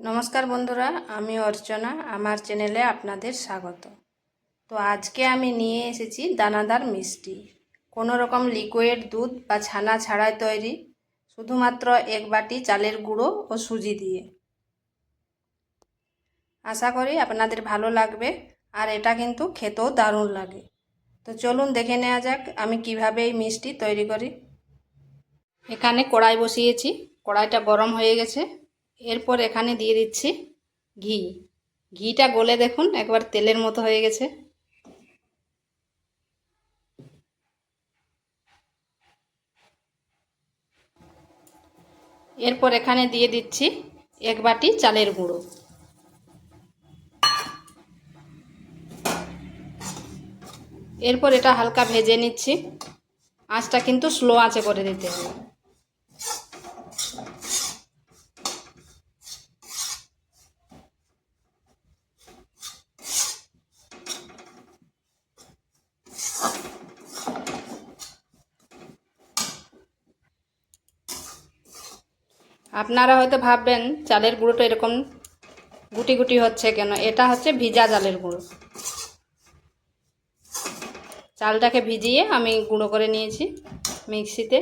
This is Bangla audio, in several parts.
নমস্কার বন্ধুরা, আমি অর্চনা, আমার চ্যানেলে আপনাদের স্বাগত। তো আজকে আমি নিয়ে এসেছি দানাদার মিষ্টি। কোনো রকম লিকুইড দুধ বা ছানা ছাড়াই তৈরি, শুধুমাত্র এক বাটি চালের গুঁড়ো ও সুজি দিয়ে। আশা করি আপনাদের ভালো লাগবে, আর এটা কিন্তু খেতেও দারুণ লাগে। তো চলুন দেখে নেওয়া যাক আমি কীভাবে এই মিষ্টি তৈরি করি। এখানে কড়াই বসিয়েছি, কড়াইটা গরম হয়ে গেছে। এরপর এখানে দিয়ে দিচ্ছি ঘি। ঘিটা গলে দেখুন, একবার তেলের মতো হয়ে গেছে। এরপর এখানে দিয়ে দিচ্ছি এক বাটি চালের গুঁড়ো। এরপর এটা হালকা ভেজে নিচ্ছি। আঁচটা কিন্তু স্লো আঁচে করে দিতে হবে। আপনারা হয়তো ভাববেন চালের গুঁড়োটা এরকম গুটি গুটি হচ্ছে কেন? এটা হচ্ছে ভিজা চালের গুঁড়ো। চালটাকে ভিজিয়ে আমি গুঁড়ো করে নিয়েছি মিক্সিতে।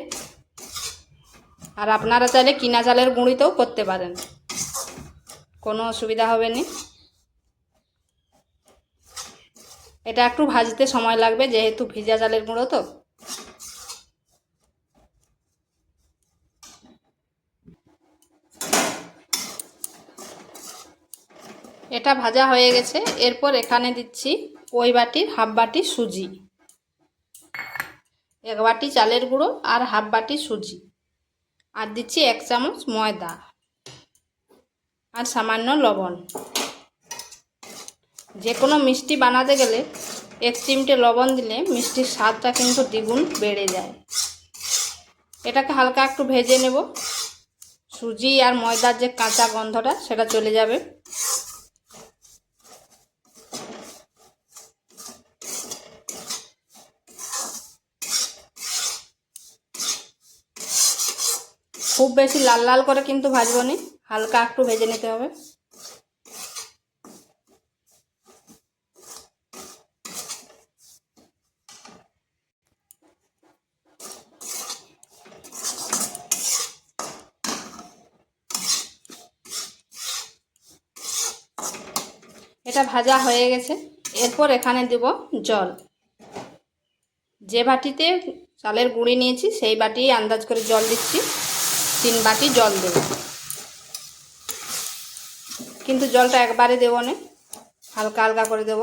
আর আপনারা চাইলে কিনা চালের গুঁড়িতেও করতে পারেন। কোনো অসুবিধা হবে না। এটা একটু ভাজতে সময় লাগবে, যেহেতু ভিজা চালের গুঁড়ো তো। এটা ভাজা হয়ে গেছে। এরপর এখানে দিচ্ছি ওই বাটির হাফ বাটি সুজি। এক বাটি চালের গুঁড়ো আর হাফ বাটি সুজি। আর দিচ্ছি এক চামচ ময়দা। আর সামান্য লবণ। যে কোনো মিষ্টি বানাতে গেলে এক চিমটে লবণ দিলে মিষ্টির স্বাদটা কিন্তু দ্বিগুণ বেড়ে যায়। এটাকে হালকা একটু ভেজে নেব। সুজি আর ময়দার যে কাঁচা গন্ধটা, সেটা চলে যাবে। খুব বেশি লাল লাল করে কিন্তু ভাজবো নি। হালকা একটু ভেজে নিতে হবে। এটা ভাজা হয়ে গেছে। এরপর এখানে দেব জল। যে বাটিতে চালের গুঁড়ি নিয়েছি, সেই বাটি আন্দাজ করে জল দিচ্ছি। তিন বাটি জল দেব। কিন্তু জলটা একবারে দেবো না, হালকা হালকা করে দেব।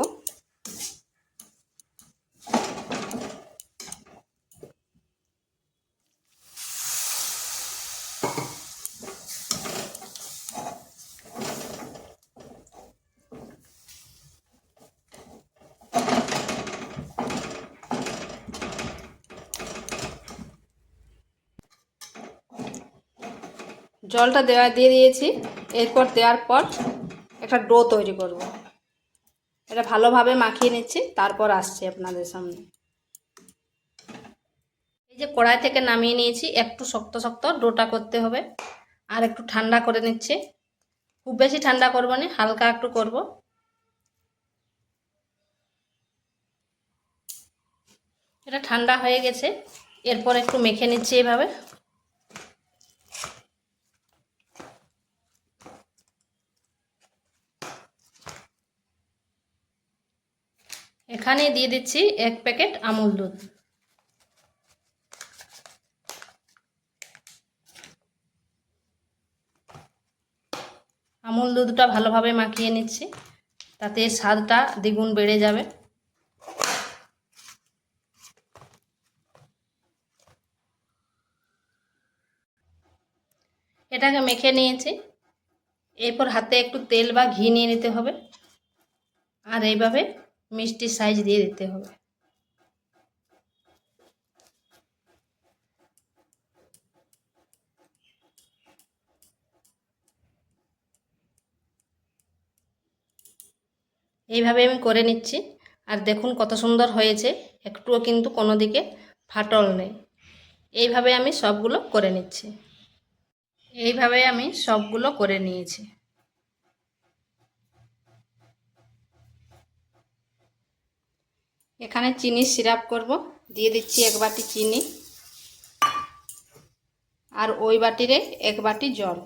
জলটা দেওয়া দিয়ে দিয়েছি। এরপর দেওয়ার পর একটা ডো তৈরি করব। এটা ভালোভাবে মাখিয়ে নিচ্ছি, তারপর আসছে আপনাদের সামনে। এই যে কড়াই থেকে নামিয়ে নিয়েছি, একটু শক্ত শক্ত ডোটা করতে হবে। আর একটু ঠান্ডা করে নিচ্ছি। খুব বেশি ঠান্ডা করব না, হালকা একটু করব। এটা ঠান্ডা হয়ে গেছে। এরপর একটু মেখে নিচ্ছি এভাবে। এখানে দিয়ে দিচ্ছি এক প্যাকেট আমুল দুধ। আমুল দুধটা ভালোভাবে মাখিয়ে নিচ্ছি, তাতে স্বাদটা দ্বিগুণ বেড়ে যাবে। এটাকে মেখে নিয়েছি, এরপর হাতে একটু তেল বা ঘি নিয়ে নিতে হবে। আর এইভাবে মিষ্টির সাইজ দিয়ে দিতে হবে। এইভাবে আমি করে নিচ্ছি। আর দেখুন কত সুন্দর হয়েছে। একটুও কিন্তু কোনো দিকে ফাটল নেই। এইভাবে আমি সবগুলো করে নিচ্ছি। এইভাবে আমি সবগুলো করে নিয়েছি। এখানে চিনি সিরাপ করব। দিয়ে দিচ্ছি এক বাটি চিনি। আর ওই বাটিরে এক বাটি জল।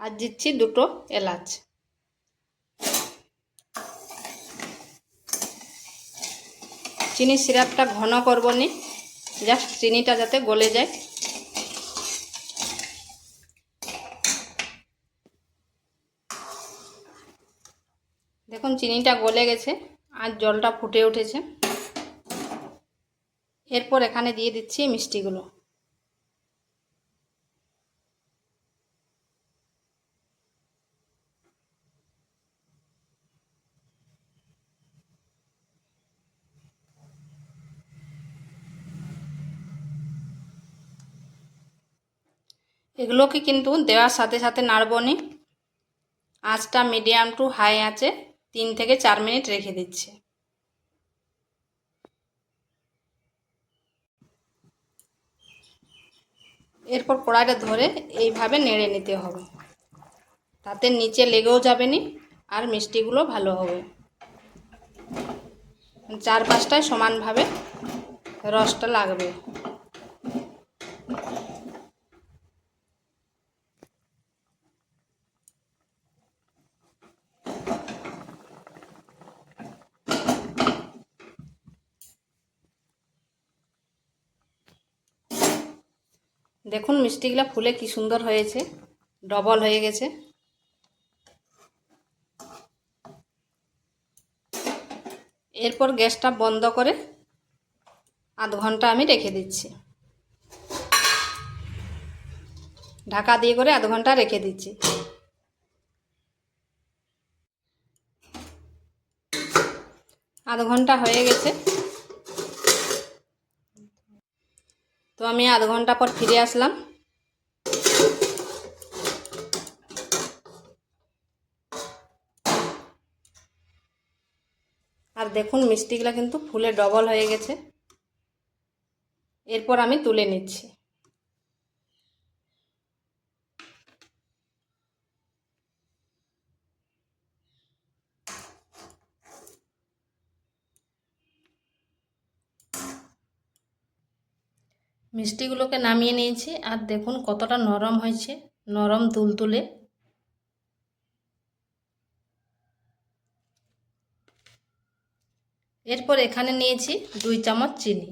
আর দিচ্ছি দুটো এলাচ। চিনি সিরাপটা ঘন করব নি। জাস্ট চিনিটা যাতে গলে যায়। চিনিটা গলে গেছে আর জলটা ফুটে উঠেছে। এরপর এখানে দিয়ে দিচ্ছি মিষ্টিগুলো। এগুলোকে কিন্তু দেওয়ার সাথে সাথে নাড়ব নি। আঁচটা মিডিয়াম টু হাই আছে। তিন থেকে চার মিনিট রেখে দিচ্ছি। এরপর কড়াইটা ধরে এইভাবে নেড়ে নিতে হবে। তাতে নিচে লেগেও যাবে নি আর মিষ্টিগুলো ভালো হবে। চার পাঁচটায় সমানভাবে রসটা লাগবে। দেখুন মিষ্টিগুলো ফুলে কি সুন্দর হয়েছে, ডবল হয়ে গেছে। এরপর গ্যাসটা বন্ধ করে আধ ঘণ্টা আমি রেখে দিচ্ছি। ঢাকা দিয়ে করে আধ ঘণ্টা রেখে দিচ্ছি। আধ ঘণ্টা হয়ে গেছে। তো আমি আধ ঘণ্টা পর ফিরে আসলাম। আর দেখুন, মিষ্টিগুলো কিন্তু ফুলে ডবল হয়ে গেছে। এরপর আমি তুলে নিচ্ছি। মিষ্টিগুলোকে নামিয়ে নিয়েছি আর দেখুন কতটা নরম হয়েছে, নরম তুলতুলে। এরপর এখানে নিয়েছি দুই চামচ চিনি।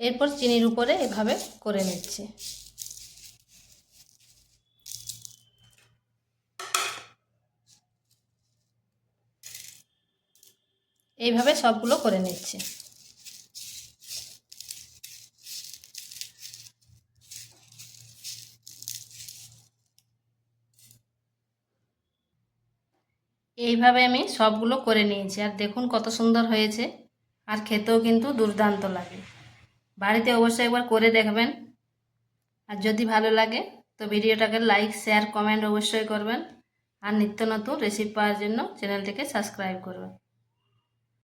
এরপর চিনির উপরে এভাবে করে নিচ্ছি। এইভাবে সবগুলো করে নিচ্ছি। এইভাবে আমি সবগুলো করে নিয়েছি। আর দেখুন কত সুন্দর হয়েছে। আর খেতেও কিন্তু দুর্দান্ত লাগে। বাড়িতে অবশ্যই একবার করে দেখবেন। আর যদি ভালো লাগে, তো ভিডিওটাকে লাইক, শেয়ার, কমেন্ট অবশ্যই করবেন। আর নিত্য নতুন রেসিপি পাওয়ার জন্য চ্যানেলটিকে সাবস্ক্রাইব করবেন।